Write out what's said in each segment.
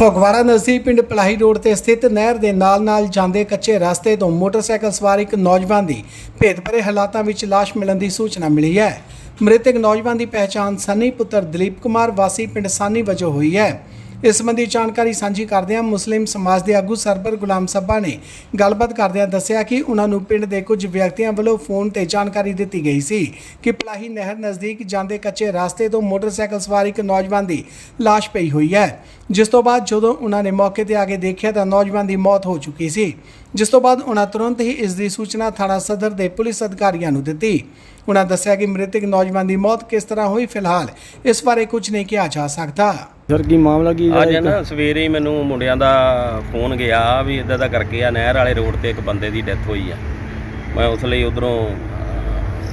ਫਗਵਾੜਾ ਨਜ਼ਦੀਕ ਪਿੰਡ ਪਲਾਹੀ ਰੋਡ ਤੇ ਸਥਿਤ ਨਹਿਰ ਦੇ ਨਾਲ-ਨਾਲ ਜਾਂਦੇ ਕੱਚੇ ਰਸਤੇ ਤੋਂ ਮੋਟਰਸਾਈਕਲ ਸਵਾਰ ਇੱਕ ਨੌਜਵਾਨ ਦੀ ਭੇਦਭਰੇ ਹਾਲਾਤਾਂ ਵਿੱਚ ਲਾਸ਼ ਮਿਲਣ ਦੀ ਸੂਚਨਾ ਮਿਲੀ ਹੈ। ਮ੍ਰਿਤਕ ਨੌਜਵਾਨ ਦੀ ਪਹਿਚਾਣ ਸਨੀ ਪੁੱਤਰ ਦਲੀਪ ਕੁਮਾਰ ਵਾਸੀ ਪਿੰਡ ਸਾਨੀ ਵਜੋਂ ਹੋਈ ਹੈ। ਇਸ ਸੰਬੰਧੀ ਜਾਣਕਾਰੀ ਸਾਂਝੀ ਕਰਦਿਆਂ ਮੁਸਲਿਮ ਸਮਾਜ ਦੇ ਆਗੂ ਸਰਬਰ ਗੁਲਾਮ ਸੱਭਾ ਨੇ ਗੱਲਬਾਤ ਕਰਦਿਆਂ ਦੱਸਿਆ ਕਿ ਉਹਨਾਂ ਨੂੰ ਪਿੰਡ ਦੇ ਕੁਝ ਵਿਅਕਤੀਆਂ ਵੱਲੋਂ ਫੋਨ ਤੇ ਜਾਣਕਾਰੀ ਦਿੱਤੀ ਗਈ ਸੀ ਕਿ ਪਲਾਹੀ ਨਹਿਰ ਨਜ਼ਦੀਕ ਜਾਂਦੇ ਕੱਚੇ ਰਸਤੇ ਤੋਂ ਮੋਟਰਸਾਈਕਲ ਸਵਾਰ ਇੱਕ ਨੌਜਵਾਨ ਦੀ ਲਾਸ਼ ਪਈ ਹੋਈ ਹੈ। ਜਿਸ ਤੋਂ ਬਾਅਦ ਜਦੋਂ ਉਹਨਾਂ ਨੇ ਮੌਕੇ ਤੇ ਆ ਕੇ ਦੇਖਿਆ ਤਾਂ ਨੌਜਵਾਨ ਦੀ ਮੌਤ ਹੋ ਚੁੱਕੀ ਸੀ। ਜਿਸ ਤੋਂ ਬਾਅਦ ਉਹਨਾਂ ਤੁਰੰਤ ਹੀ ਇਸ ਦੀ ਸੂਚਨਾ ਥਾਣਾ ਸਦਰ ਦੇ ਪੁਲਿਸ ਅਧਿਕਾਰੀਆਂ ਨੂੰ ਦਿੱਤੀ। ਉਹਨਾਂ ਦੱਸਿਆ ਕਿ ਮ੍ਰਿਤਕ ਨੌਜਵਾਨ ਦੀ ਮੌਤ ਕਿਸ ਤਰ੍ਹਾਂ ਹੋਈ ਫਿਲਹਾਲ ਇਸ ਬਾਰੇ ਕੁਝ ਨਹੀਂ ਕਿਹਾ ਜਾ ਸਕਦਾ। ਸਰ ਕੀ ਮਾਮਲਾ ਕੀ ਅੱਜ ਨਾ ਸਵੇਰੇ ਹੀ ਮੈਨੂੰ ਮੁੰਡਿਆਂ ਦਾ ਫੋਨ ਗਿਆ ਵੀ ਇਦਾਂ ਦਾ ਕਰਕੇ ਆ ਨਹਿਰ ਵਾਲੇ ਰੋਡ ਤੇ ਇੱਕ ਬੰਦੇ ਦੀ ਡੈਥ ਹੋਈ ਆ। ਮੈਂ ਉਸ ਲਈ ਉਧਰੋਂ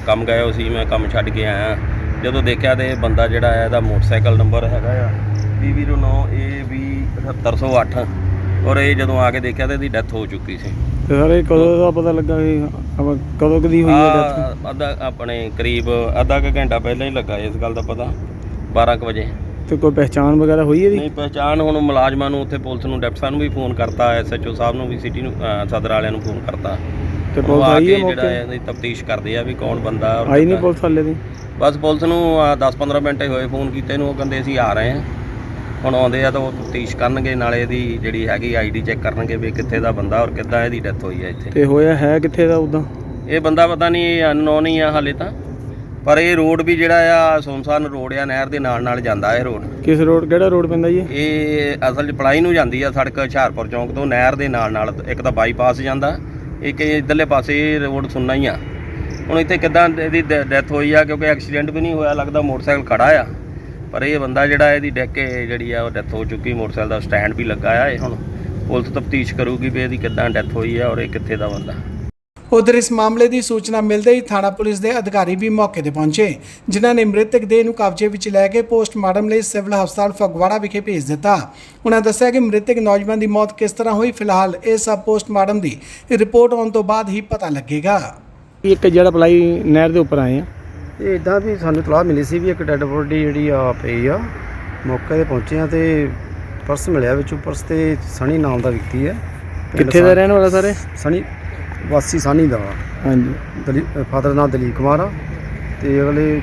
ਕੰਮ ਗਿਆ ਹੋਇਆ ਸੀ ਮੈਂ ਕੰਮ ਛੱਡ ਕੇ ਆਇਆ। ਜਦੋਂ ਦੇਖਿਆ ਤੇ ਇਹ ਬੰਦਾ ਜਿਹੜਾ ਹੈ ਇਹਦਾ ਮੋਟਰਸਾਈਕਲ ਨੰਬਰ ਹੈਗਾ ਆ PV09AV 7708 ਔਰ ਇਹ ਜਦੋਂ ਆ ਕੇ ਦੇਖਿਆ ਤੇ ਇਹਦੀ ਡੈਥ ਹੋ ਚੁੱਕੀ ਸੀ। ਤੇ ਸਰ ਇਹ ਕਦੋਂ ਦਾ ਪਤਾ ਲੱਗਾ ਵੀ ਆਪਾਂ ਕਦੋਂ ਕਦੀ ਹੋਈ ਹੈ ਡੈਥ? ਆ ਅੱਧਾ ਆਪਣੇ ਕਰੀਬ ਅੱਧਾ ਕੁ ਘੰਟਾ ਪਹਿਲਾਂ ਹੀ ਲੱਗਾ ਇਸ ਗੱਲ ਦਾ ਪਤਾ 12 ਕੁ ਵਜੇ। ਤੇ ਕੋਈ ਪਹਿਚਾਣ ਵਗੈਰਾ ਹੋਈ ਇਹਦੀ ਨਹੀਂ ਪਹਿਚਾਣ ਹੁਣ ਮੁਲਾਜ਼ਮਾਂ ਨੂੰ ਉੱਥੇ ਪੁਲਿਸ ਨੂੰ ਡਿਪਟੀ ਸਾਹਿਬ ਨੂੰ ਵੀ ਫੋਨ ਕਰਤਾ ਐਸਐਚਓ ਸਾਹਿਬ ਨੂੰ ਵੀ ਸਿਟੀ ਨੂੰ ਸਦਰ ਵਾਲਿਆਂ ਨੂੰ ਫੋਨ ਕਰਤਾ। ਤੇ ਉਹ ਪੁਲਿਸ ਆ ਆਈ ਕੇ ਹੈ ਜਿਹੜਾ ਮੌਕੇ? ਇਹਦੀ ਤਫਤੀਸ਼ ਕਰਦੇ ਆ ਵੀ ਕੌਣ ਬੰਦਾ ਔਰ ਆਈ ਨਹੀਂ ਕਿੱਦਾਂ। ਪੁਲਿਸ ਵਾਲੇ ਦੀ? ਬਸ ਪੁਲਿਸ ਨੂੰ 10-15 ਮਿੰਟ ਹੀ ਹੋਏ ਫੋਨ ਕੀਤੇ ਨੂੰ ਉਹ ਕਹਿੰਦੇ ਅਸੀਂ ਆ ਰਹੇ ਹਾਂ। ਹੁਣ ਆਉਂਦੇ ਆ ਤਾਂ ਉਹ ਤਫਤੀਸ਼ ਕਰਨਗੇ ਨਾਲੇ ਇਹਦੀ ਜਿਹੜੀ ਹੈਗੀ ਆਈਡੀ ਚੈੱਕ ਕਰਨਗੇ ਵੀ ਕਿੱਥੇ ਦਾ ਬੰਦਾ ਔਰ ਕਿੱਦਾਂ ਇਹਦੀ ਡੈਥ ਹੋਈ ਹੈ ਇੱਥੇ। ਤੇ ਹੋਇਆ ਹੈ ਕਿੱਥੇ ਦਾ ਉਦਾਂ? ਇਹ ਬੰਦਾ ਪਤਾ ਨਹੀਂ ਅਨਨੋਨ ਹੀ ਆ ਹਾਲੇ ਤਾਂ। ਪਰ ਇਹ ਰੋਡ ਵੀ ਜਿਹੜਾ ਆ ਸੁਨਸਾਨ ਰੋਡ ਆ ਨਹਿਰ ਦੇ ਨਾਲ ਨਾਲ ਜਾਂਦਾ ਇਹ ਰੋਡ। ਕਿਸ ਰੋਡ ਕਿਹੜਾ ਰੋਡ ਪੈਂਦਾ ਜੀ? ਇਹ? ਇਹ ਅਸਲ 'ਚ ਪਲਾਈ ਨੂੰ ਜਾਂਦੀ ਆ ਸੜਕ ਹੁਸ਼ਿਆਰਪੁਰ ਚੌਂਕ ਤੋਂ ਨਹਿਰ ਦੇ ਨਾਲ ਨਾਲ ਇੱਕ ਤਾਂ ਬਾਈਪਾਸ ਜਾਂਦਾ ਇੱਕ ਇਹ ਇਧਰਲੇ ਪਾਸੇ ਇਹ ਰੋਡ ਸੁਣਨਾ ਹੀ ਆ। ਹੁਣ ਇੱਥੇ ਕਿੱਦਾਂ ਇਹਦੀ ਡੈਥ ਹੋਈ ਆ ਕਿਉਂਕਿ ਐਕਸੀਡੈਂਟ ਵੀ ਨਹੀਂ ਹੋਇਆ ਲੱਗਦਾ ਮੋਟਰਸਾਈਕਲ ਖੜਾ ਆ। ਪਰ ਇਹ ਬੰਦਾ ਜਿਹੜਾ ਇਹਦੀ ਡੈਕ ਜਿਹੜੀ ਆ ਉਹ ਡੈਥ ਹੋ ਚੁੱਕੀ ਮੋਟਰਸਾਈਕਲ ਦਾ ਸਟੈਂਡ ਵੀ ਲੱਗਾ ਆ ਇਹ ਹੁਣ। ਪੁਲਿਸ ਤਫਤੀਸ਼ ਕਰੂਗੀ ਵੀ ਇਹਦੀ ਕਿੱਦਾਂ ਡੈਥ ਹੋਈ ਆ ਔਰ ਇਹ ਕਿੱਥੇ ਦਾ ਬੰਦਾ। ਉਧਰ ਇਸ ਮਾਮਲੇ ਦੀ ਸੂਚਨਾ ਮਿਲਦੇ ਹੀ ਥਾਣਾ ਪੁਲਿਸ ਦੇ ਅਧਿਕਾਰੀ ਵੀ ਮੌਕੇ ਤੇ ਪਹੁੰਚੇ ਜਿਨ੍ਹਾਂ ਨੇ ਮ੍ਰਿਤਕ ਦੇਹ ਨੂੰ ਕਬਜ਼ੇ ਵਿੱਚ ਲੈ ਕੇ ਪੋਸਟਮਾਰਟਮ ਲਈ ਸਿਵਲ ਹਸਪਤਾਲ ਫਗਵਾੜਾ ਵਿਖੇ ਭੇਜ ਦਿੱਤਾ। ਉਹਨਾਂ ਦੱਸਿਆ ਕਿ ਮ੍ਰਿਤਕ ਨੌਜਵਾਨ ਦੀ ਮੌਤ ਕਿਸ ਤਰ੍ਹਾਂ ਹੋਈ ਫਿਲਹਾਲ ਇਹ ਸਭ ਪੋਸਟਮਾਰਟਮ ਦੀ ਰਿਪੋਰਟ ਆਉਣ ਤੋਂ ਬਾਅਦ ਹੀ ਪਤਾ ਲੱਗੇਗਾ। ਇੱਕ ਜਿਹੜਾ ਪਲਾਈ ਨਹਿਰ ਦੇ ਉੱਪਰ ਆਏ ਆ। ਇਹ ਇਦਾਂ ਵੀ ਸਾਨੂੰ ਤਲਾਹ ਮਿਲੀ ਸੀ ਵੀ ਇੱਕ ਡੈੱਡ ਬੋਡੀ ਜਿਹੜੀ ਆ ਪਈ ਆ। ਮੌਕੇ ਤੇ ਪਹੁੰਚੇ ਆ ਤੇ ਪਰਸ ਮਿਲਿਆ ਵਿੱਚੋਂ ਪਰਸ ਤੇ ਸਣੀ ਨਾਮ ਦਾ ਵਿਅਕਤੀ ਹੈ। ਕਿੱਥੇ ਦਾ ਰਹਿਣ ਵਾਲਾ ਸਾਰੇ ਸਣੀ ਵਾਸੀ ਸਾਨੀ ਦਾ। ਵਾ ਹਾਂਜੀ। ਦਲੀ ਫਾਦਰ ਨਾਮ ਦਲੀਪ ਕੁਮਾਰ ਆ ਤੇ ਅਗਲੇ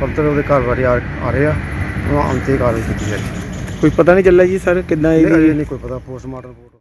ਫਰਦਰ ਉਹਦੇ ਘਰ ਬਾਰੇ ਆ ਆ ਰਹੇ ਆ। ਉਹ ਅੰਤੇ ਕਾਰਵਾਈ ਕੀਤੀ ਜਾਏ ਕੋਈ ਪਤਾ ਨਹੀਂ ਚੱਲਿਆ ਜੀ ਸਰ ਕਿੱਦਾਂ ਇਹ ਇਹਦੀ ਨਹੀਂ ਕੋਈ ਪਤਾ ਪੋਸਟਮਾਰਟਮ ਰਿਪੋਰਟ